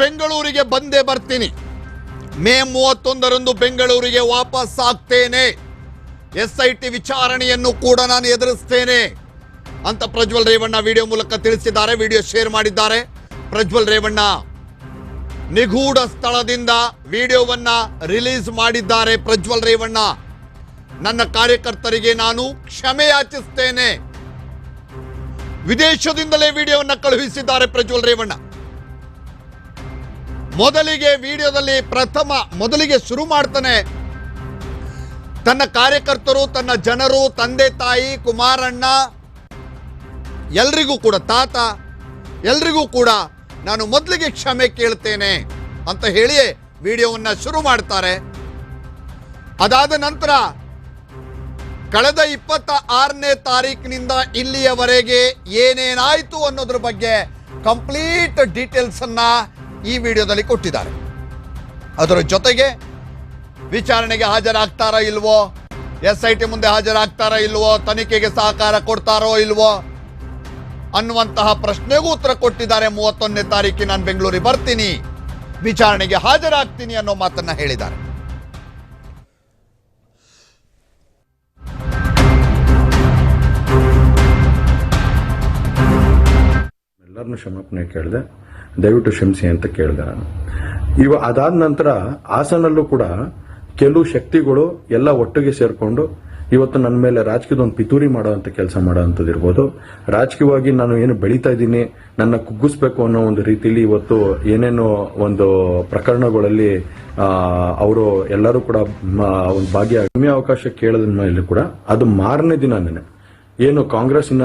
ಬೆಂಗಳೂರಿಗೆ ಬಂದೇ ಬರ್ತೀನಿ. ಮೇ ಮೂವತ್ತೊಂದರಂದು ಬೆಂಗಳೂರಿಗೆ ವಾಪಸ್ ಆಗ್ತೇನೆ. ಎಸ್ ಐ ಟಿ ವಿಚಾರಣೆಯನ್ನು ಕೂಡ ನಾನು ಎದುರಿಸ್ತೇನೆ ಅಂತ ಪ್ರಜ್ವಲ್ ರೇವಣ್ಣ ವಿಡಿಯೋ ಮೂಲಕ ತಿಳಿಸಿದ್ದಾರೆ, ವಿಡಿಯೋ ಶೇರ್ ಮಾಡಿದ್ದಾರೆ. ಪ್ರಜ್ವಲ್ ರೇವಣ್ಣ ನಿಗೂಢ ಸ್ಥಳದಿಂದ ವಿಡಿಯೋವನ್ನ ರಿಲೀಸ್ ಮಾಡಿದ್ದಾರೆ ಪ್ರಜ್ವಲ್ ರೇವಣ್ಣ. ನನ್ನ ಕಾರ್ಯಕರ್ತರಿಗೆ ನಾನು ಕ್ಷಮೆ ಯಾಚಿಸ್ತೇನೆ. ವಿದೇಶದಿಂದಲೇ ವಿಡಿಯೋವನ್ನು ಕಳುಹಿಸಿದ್ದಾರೆ ಪ್ರಜ್ವಲ್ ರೇವಣ್ಣ. ಮೊದಲಿಗೆ ವಿಡಿಯೋದಲ್ಲಿ ಪ್ರಥಮ ಮೊದಲಿಗೆ ಶುರು ಮಾಡ್ತಾನೆ. ತನ್ನ ಕಾರ್ಯಕರ್ತರು, ತನ್ನ ಜನರು, ತಂದೆ, ತಾಯಿ, ಕುಮಾರಣ್ಣ, ಎಲ್ರಿಗೂ ಕೂಡ, ತಾತ, ಎಲ್ರಿಗೂ ಕೂಡ ನಾನು ಮೊದಲಿಗೆ ಕ್ಷಮೆ ಕೇಳ್ತೇನೆ ಅಂತ ಹೇಳಿಯೇ ವಿಡಿಯೋವನ್ನ ಶುರು ಮಾಡ್ತಾರೆ. ಅದಾದ ನಂತರ ಕಳೆದ ಇಪ್ಪತ್ತ ಆರನೇ ತಾರೀಕಿನಿಂದ ಇಲ್ಲಿಯವರೆಗೆ ಏನೇನಾಯಿತು ಅನ್ನೋದ್ರ ಬಗ್ಗೆ ಕಂಪ್ಲೀಟ್ ಡೀಟೇಲ್ಸನ್ನು ಈ ವಿಡಿಯೋದಲ್ಲಿ ಕೊಟ್ಟಿದ್ದಾರೆ. ಅದರ ಜೊತೆಗೆ ವಿಚಾರಣೆಗೆ ಹಾಜರಾಗ್ತಾರಾ ಇಲ್ವೋ ಎಸ್ ಐ ಟಿ ಮುಂದೆ ಹಾಜರಾಗ್ತಾರಾ ಇಲ್ವೋ, ತನಿಖೆಗೆ ಸಹಕಾರ ಕೊಡ್ತಾರೋ ಇಲ್ವೋ ಅನ್ನುವಂತಹ ಪ್ರಶ್ನೆಗೂ ಉತ್ತರ ಕೊಟ್ಟಿದ್ದಾರೆ ಮೂವತ್ತೊಂದನೇ ತಾರೀಕಿಗೆ ನಾನು ಬೆಂಗಳೂರಿಗೆ ಬರ್ತೀನಿ. ವಿಚಾರಣೆಗೆ ಹಾಜರಾಗ್ತೀನಿ ಅನ್ನೋ ಮಾತನ್ನ ಹೇಳಿದ್ದಾರೆ. ಎಲ್ಲರನ್ನು ಕ್ಷಮಾಪಣೆ ಕೇಳಿದೆ? ದಯವಿಟ್ಟು ಕ್ಷಮಿಸಿ ಅಂತ ಕೇಳಿದೆ ನಾನು. ಇವ ಅದಾದ ನಂತರ ಹಾಸನಲ್ಲೂ ಕೂಡ ಕೆಲವು ಶಕ್ತಿಗಳು ಎಲ್ಲ ಒಟ್ಟಿಗೆ ಸೇರಿಕೊಂಡು ಇವತ್ತು ನನ್ನ ಮೇಲೆ ರಾಜಕೀಯದ ಒಂದು ಪಿತೂರಿ ಅಂತ ಕೆಲಸ ಮಾಡುವಂಥದ್ದು ಇರ್ಬೋದು. ರಾಜಕೀಯವಾಗಿ ನಾನು ಏನು ಬೆಳೀತಾ ಇದ್ದೀನಿ, ನನ್ನ ಕುಗ್ಗಿಸ್ಬೇಕು ಅನ್ನೋ ಒಂದು ರೀತಿಯಲ್ಲಿ ಇವತ್ತು ಏನೇನೋ ಒಂದು ಪ್ರಕರಣಗಳಲ್ಲಿ ಅವರು ಎಲ್ಲರೂ ಕೂಡ ಒಂದು ಭಾಗ್ಯ, ಕಮ್ಮಿ ಅವಕಾಶ ಕೇಳದ ಮೇಲೆ ಕೂಡ ಅದು ಮಾರನೇ ದಿನನೇ ಏನು ಕಾಂಗ್ರೆಸ್ನ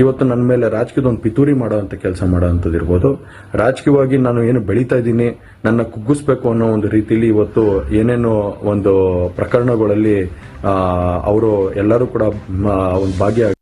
ಇವತ್ತು ನನ್ನ ಮೇಲೆ ರಾಜಕೀಯದ ಒಂದು ಪಿತೂರಿ ಮಾಡೋವಂಥ ಕೆಲಸ ಮಾಡೋವಂಥದ್ದು ಇರ್ಬೋದು. ರಾಜಕೀಯವಾಗಿ ನಾನು ಏನು ಬೆಳೀತಾ ಇದ್ದೀನಿ, ನನ್ನ ಕುಗ್ಗಿಸ್ಬೇಕು ಅನ್ನೋ ಒಂದು ರೀತಿಯಲ್ಲಿ ಇವತ್ತು ಏನೇನು ಒಂದು ಪ್ರಕರಣಗಳಲ್ಲಿ ಅವರು ಎಲ್ಲರೂ ಕೂಡ ಒಂದು ಭಾಗಿಯಾಗಿ